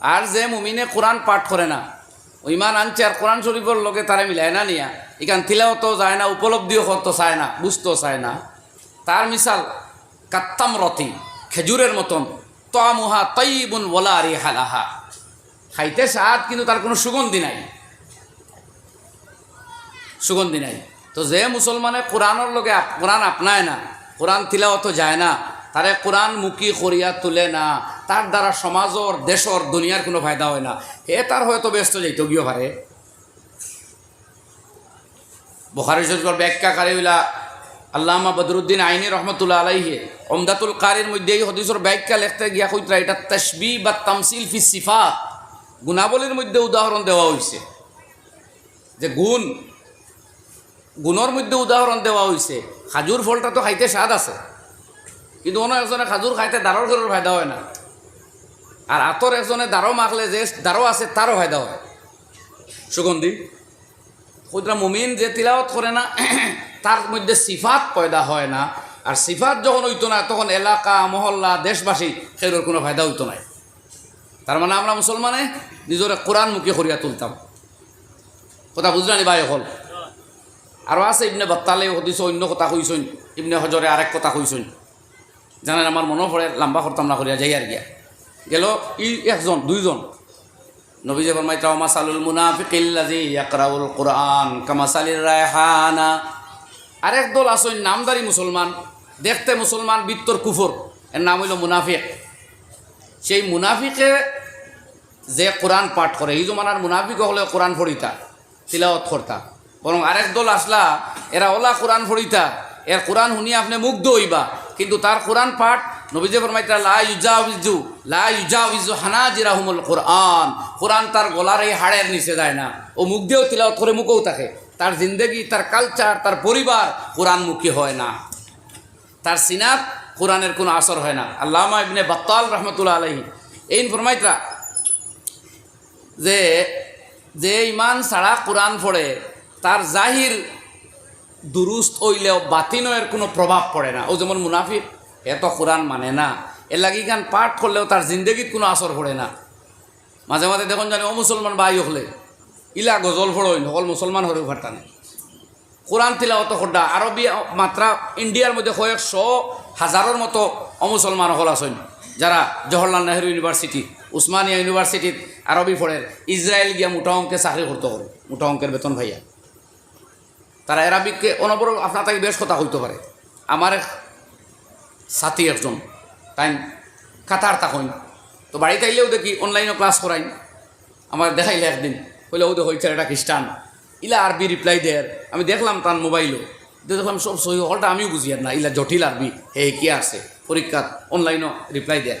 আর যে মুমিনে কোরআন পাঠ করে না ইমান আনছে আর কোরআন শরীফের লোকে তারা মিলায় না নিয়া, এখান তিলাও তো যায় না, উপলব্ধিও করতে চায় না, বুঝতেও চায় না। তার মিসাল, কাত্তাম রতি, খেজুরের মতন, তমুহা তৈবুন বলা রে হালাহা খাইতে স্বাদ, কিন্তু তার কোনো সুগন্ধি নাই। সুগন্ধি নাই। তো যে মুসলমানে কোরআনের লোকে কোরআন আপনায় না, কোরআন তিলাওয়াত যায় না তারে কোরআন মুখী করিয়া তুলে না। তার দ্বারা সমাজর দেশর দুনিয়ার কোনো ফায়দা হয় না। হে তার হয়তো ব্যস্ত যাইত গিয়ে পারে বখারি শরীফর ব্যাখ্যাকারী হইলা আল্লামা বদরুদ্দিন আইনি রহমতুল্লাহ আলাইহে, অমদাতুল কারির মধ্যে এই হদিসর ব্যাখ্যা লিখতে গিয়া কইতরা এটা তসবি বা তামসিল ফি সিফাত গুণাবলীর মধ্যে উদাহরণ দেওয়া হয়েছে যে গুণ গুণর মধ্যে উদাহরণ দেওয়া হয়েছে খাজুর ফলটা তো খাইতে স্বাদ আছে। কিন্তু অন্য একজনে খাজুর খাইতে দাঁড়র ঘরের ফায়দা হয় না। আর আতর একজনে দাঁড়ো মাখলে যে দাঁড়ো আছে তারও ফায়দা হয়। সুগন্ধি খুদরা মুমিন যে তিলাওয়াত করে না তার মধ্যে সিফাত পয়দা হয় না। আর সিফাত যখন হইতো না, তখন এলাকা, মহল্লা, দেশবাসী সেগুলোর কোনো ফায়দা হইতো না তার মানে আমরা মুসলমানে নিজরে কোরআনমুখী করিয়া তুলতাম। কথা বুঝলানি ভাই হল আরও আছে ইবনে বাত্তালে হদিস অন্য কথা কইসইন ইবনে হজরে আরেক কথা কইসইন জানেন আমার মনে পড়ে লম্বা করতাম না করিয়া যাই আর গিয়া। গেল ই একজন, দুইজন। নবীজে ফরমাইতা মাসালুল মুনাফিকিল্লাজি ইয়াকরাউল কোরআন কামাসালির রায়হানা আরেক দল আসইন নামদারি মুসলমান দেখতে মুসলমান বিত্তর কুফর এর নাম হইল মুনাফিক। সেই মুনাফিকে যে কোরআন পাঠ করে এই জমানার মুনাফিক হলে কোরআন ফড়িতা তিলাওয়াত করতা বরং আরেক দল আসলা এরা ওলা কোরআন ফড়িতা এর কোরআন শুনি আপনি মুগ্ধ হইবা। কিন্তু তার কোরআন পাঠ নবীজে ফরমাইতা লা ইউজাউজু লা ইউজাউজু হানাজিরাহুমুল কোরআন। কোরআন তার গলার এই হাড়ের নিচে যায় না। ও মুখ দিয়েও তিলাওয়াত করে মুখেও থাকে। তার জিন্দগি, তার কালচার তার পরিবার কোরআনমুখী হয় না। তার সিনাত কোরআনের কোনো আসর হয় না। আল্লামা ইবনে বাত্তাল রহমতুল্লাহ আলহী এই ফরমাইতরা যে যে ইমান ছাড়া কোরআন পড়ে, তার জাহির দুরুস্ত হইলেও বাতিনয়ের কোনো প্রভাব পড়ে না। ও যেমন মুনাফিক এত কোরআন মানে না। এর লাগি গান পাঠ করলেও তার জিন্দগিত কোনো আসর পড়ে না। মাঝে মাঝে দেখুন জানি, ও মুসলমান বাই হলে, ইলা গজল ফড়ইন সকল মুসলমান হরেও ফাটানে কোরআন তিলাওয়াত খড্ডা আরবি মাত্রা ইন্ডিয়ার মধ্যে কয়েকশ হাজারের মতো অমুসলমান হল আছেন যারা জওহরলাল নেহরু ইউনিভার্সিটি, উসমানিয়া ইউনিভার্সিটিত আরবি পড়ে ইসরায়েল গিয়া মোটা অঙ্কে চাকরি করতে হবে মোটা অঙ্কের বেতন ভাইয়া। তারা এরাবিককে অনবর আপনার তাকে বেশ কথা হইতে পারে। আমার এক সাথী একজন তাই কাতার তাকইন। তো বাড়িতে আইলেও দেখি অনলাইনে ক্লাস করাইন। আমার দেখাইলে একদিন, কইলে, ও দেখো এটা খ্রিস্টান। ইলা আরবি রিপ্লাই দেয় আমি দেখলাম তার মোবাইলও দেখলাম সব সহি, হলটা আমিও বুঝি আর না। ইলা জটিল আরবি। হে, কি আছে? পরীক্ষাত অনলাইনও রিপ্লাই দেয়